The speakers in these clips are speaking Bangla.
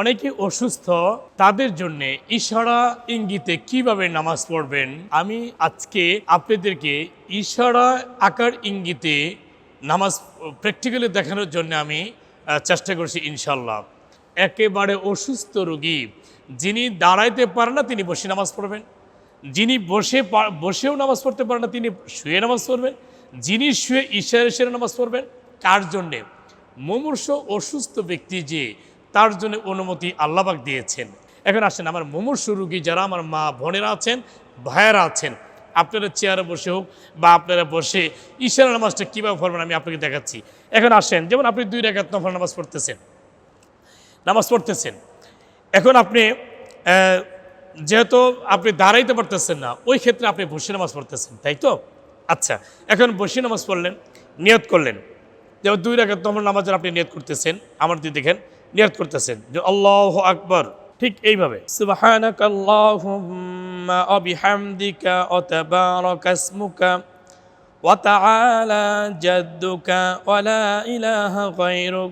অনেকে অসুস্থ, তাদের জন্য ইশারা ইঙ্গিতে কীভাবে নামাজ পড়বেন? আমি আজকে আপনাদেরকে ইশারা আকার ইঙ্গিতে নামাজ প্র্যাকটিক্যালি দেখানোর জন্য আমি চেষ্টা করছি ইনশাল্লাহ একেবারে অসুস্থ রোগী, যিনি দাঁড়াইতে পারেন না, তিনি বসে নামাজ পড়বেন। যিনি বসে বসেও নামাজ পড়তে পারেন না, তিনি শুয়ে নামাজ পড়বেন। যিনি শুয়ে ঈশ্বরের সেরে নামাজ পড়বেন, কার জন্যে? মুমূর্ষ অসুস্থ ব্যক্তি যে তার জন্য অনুমতি আল্লাহবাক দিয়েছেন। এখন আসেন, আমার মুমূর্ষ রুগী যারা, আমার মা বোনেরা আছেন, ভাইয়েরা আছেন, আপনারা চেয়ারে বসে হোক বা আপনারা বসে ঈশ্বরের নামাজটা কীভাবে পড়বেন আমি আপনাকে দেখাচ্ছি। এখন আসেন, যেমন আপনি দুই রেখাত নফল নামাজ পড়তেছেন নামাজ পড়তেছেন। এখন আপনি যেহেতু আপনি দাঁড়াইতে পারতেছেন না, ওই ক্ষেত্রে আপনি বসে নামাজ পড়তেছেন, তাই তো? আচ্ছা এখন বসে নামাজ পড়লেন, নিয়ত করলেন। যেমন দুই রাখাত নম্বর নামাজের আপনি নিয়ত করতেছেন, আমার দিয়ে দেখেন নিয়ত করতেছেন যে আল্লাহ আকবর ঠিক এইভাবে সুবহানাক আল্লাহুম্মা ওয়া বিহামদিকা ওয়া তাবারাকা ইসমুকা ওয়া তাআলা জাদ্দুকা ওয়া লা ইলাহা গায়রুক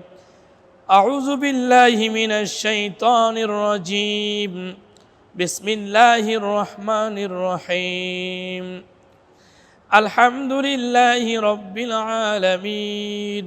أعوذ بالله من الشيطان الرجيم بسم الله الرحمن الرحيم الحمد لله رب العالمين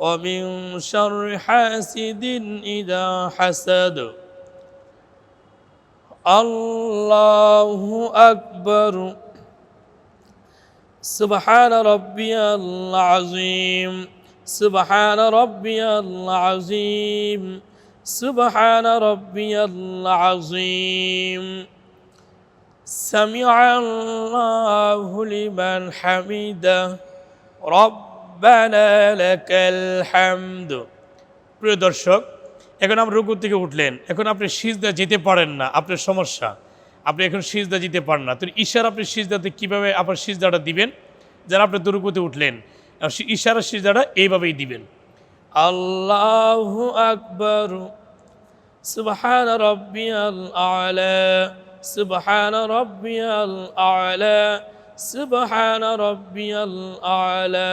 ومن شر حاسد إذا حسد. الله أكبر. سبحان ربي العظيم. سبحان ربي العظيم. سبحان ربي العظيم. سمع الله لمن حمده. ربنا হামদ। প্রিয় দর্শক, এখন আপনি রুকুর থেকে উঠলেন। এখন আপনি সিজদা যেতে পারেন না, আপনার সমস্যা। আপনি এখন সিজদা যেতে পারেন না। তো ঈশার আপনি সিজদাতে কীভাবে আপনার সিজদাটা দিবেন? যারা আপনি দুরুকুতে উঠলেন ইশারা সিজদাটা এইভাবেই দিবেন। আল্লাহ আকবর, সুবহান রব্বিয়াল আলা, সুবহান রব্বিয়াল আলা, সুবহান রব্বিয়াল আলা।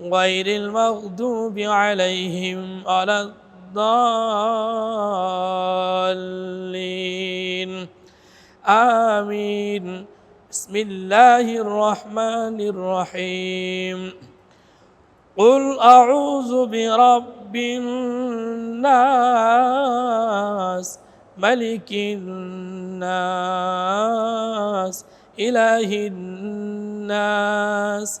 غير المغضوب عليهم ولا الضالين. آمين. بسم الله الرحمن الرحيم. قل أعوذ برب الناس ملك الناس إله الناس.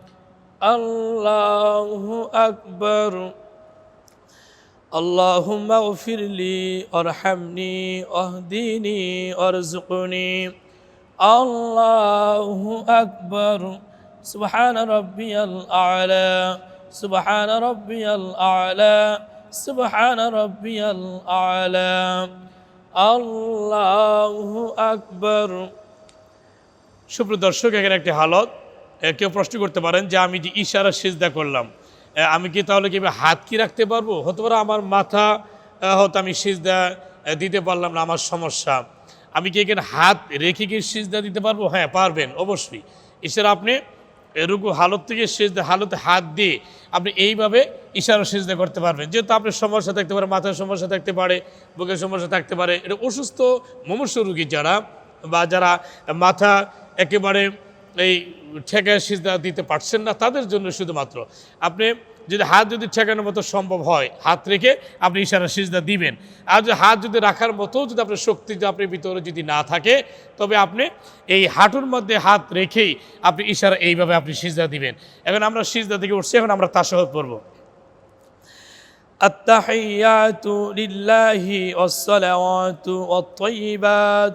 الله أكبر اللهم اغفر لي ارحمني اهدني ارزقني الله اكبر سبحان ربي الاعلى سبحان ربي الاعلى سبحان ربي الاعلى الله اكبر সুপ্রিয় দর্শক এখানে একটি হালত এ, কেউ প্রশ্ন করতে পারেন যে আমি যে ইশারা সিজদা করলাম আমি কি তাহলে কি হাত কি রাখতে পারব? হতে পারে আমার মাথা হয়তো আমি সিজদা দিতে পারলাম না, আমার সমস্যা। আমি কি এখানে হাত রেখে কি সিজদা দিতে পারব? হ্যাঁ পারবেন, অবশ্যই। ইশারা আপনি এরকম হালত থেকে সিজদা, হালতে হাত দিয়ে আপনি এইভাবে ইশারা সিজদা করতে পারবেন। যেহেতু আপনার সমস্যা থাকতে পারে মাথার সমস্যা থাকতে পারে, বুকের সমস্যা থাকতে পারে, এটা অসুস্থ মমস্য রুগী যারা বা যারা মাথা একেবারে এই ঠেকায় সিজদা দিতে পারছেন না তাদের জন্য শুধুমাত্র আপনি যদি হাত যদি ঠেকানোর মতো সম্ভব হয় হাত রেখে আপনি ইশারা সিজদা দিবেন আর যদি হাত যদি রাখার মতো যদি আপনার শক্তি যদি আপনার ভিতরে যদি না থাকে তবে আপনি এই হাঁটুর মধ্যে হাত রেখেই আপনি ইশারা এইভাবে আপনি সিজদা দিবেন এখন আমরা সিজদা থেকে উঠছি এখন আমরা তাসাহত পড়বো التحيات لله والصلوات والطيبات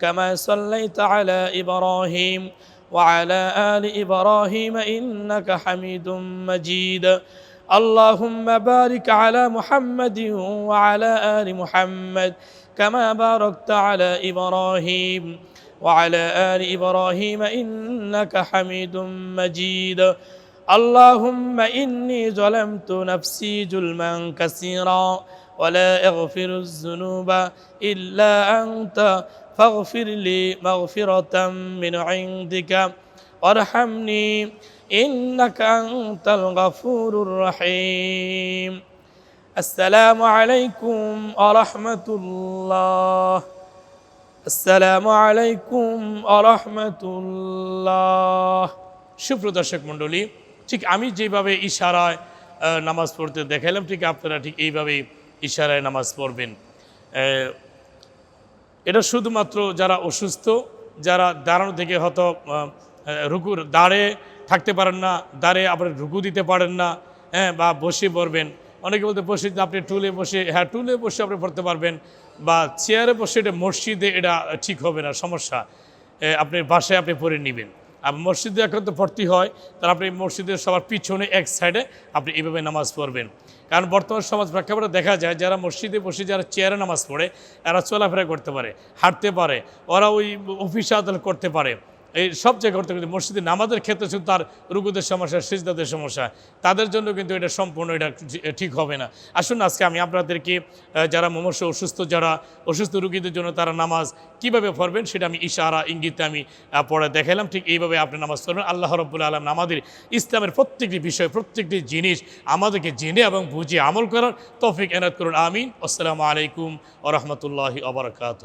كما صليت على إبراهيم وعلى آل إبراهيم إنك حميد مجيد. اللهم بارك على محمد وعلى آل محمد كما باركت على إبراهيم وعلى آل إبراهيم إنك حميد مجيد. اللهم إني ظلمت نفسي ظلما كثيرا ولا أغفر الذنوب إلا أنت فاغفر لي مغفرة من عندك وارحمني إنك أنت الغفور الرحيم السلام عليكم ورحمة الله السلام عليكم ورحمة الله সুপ্রিয় দর্শক মণ্ডলী ঠিক আমি যেভাবে ইশারায় আহ, নামাজ পড়তে দেখাইলাম ঠিক আপনারা ঠিক এইভাবেই ইশারায় নামাজ পড়বেন আহ, এটা শুধুমাত্র যারা অসুস্থ, যারা দাঁড়ানো থেকে হয়তো রুকুর দাঁড়ে থাকতে পারেন না, দাঁড়ে আবার রুকু দিতে পারেন না হ্যাঁ বা বসে পড়বেন। অনেকে বলতে বসে আপনি টুলে বসে হ্যাঁ টুলে বসে আপনি পড়তে পারবেন, বা চেয়ারে বসে এটা মসজিদে এটা ঠিক হবে না, সমস্যা। আপনি বাসায় আপনি পড়ে নেবেন। আর মসজিদে এখন তো ভর্তি হয়, তাহলে আপনি মসজিদের সবার পিছনে, এক সাইডে আপনি এভাবে নামাজ পড়বেন। কারণ বর্তমান সমাজ প্রেক্ষাপটে দেখা যায় যারা মসজিদে বসে যারা চেয়ারে নামাজ পড়ে, এরা চলাফেরা করতে পারে, হাঁটতে পারে, ওরা ওই অফিস আদালত করতে পারে। এই সব জায়গায় করতে কিন্তু মসজিদে নামাজের ক্ষেত্রে শুধু তার রুকুদের সমস্যা, সিজদাদের সমস্যা, তাদের জন্য কিন্তু এটা সম্পূর্ণ এটা ঠিক হবে না। আসুন আজকে আমি আপনাদেরকে যারা মমস্য অসুস্থ, যারা অসুস্থ রুগীদের জন্য তারা নামাজ কীভাবে পড়বেন সেটা আমি ইশারা ইঙ্গিতে আমি পড়ে দেখালাম ঠিক এইভাবে আপনি নামাজ পড়বেন। আল্লাহ রব্বুল আলম আমাদের ইসলামের প্রত্যেকটি বিষয়, প্রত্যেকটি জিনিস আমাদেরকে জেনে এবং বুঝে আমল করার তৌফিক এনায়ত করুন। আমিন। আসসালামু আলাইকুম ও রহমতুল্লাহি আবরকাত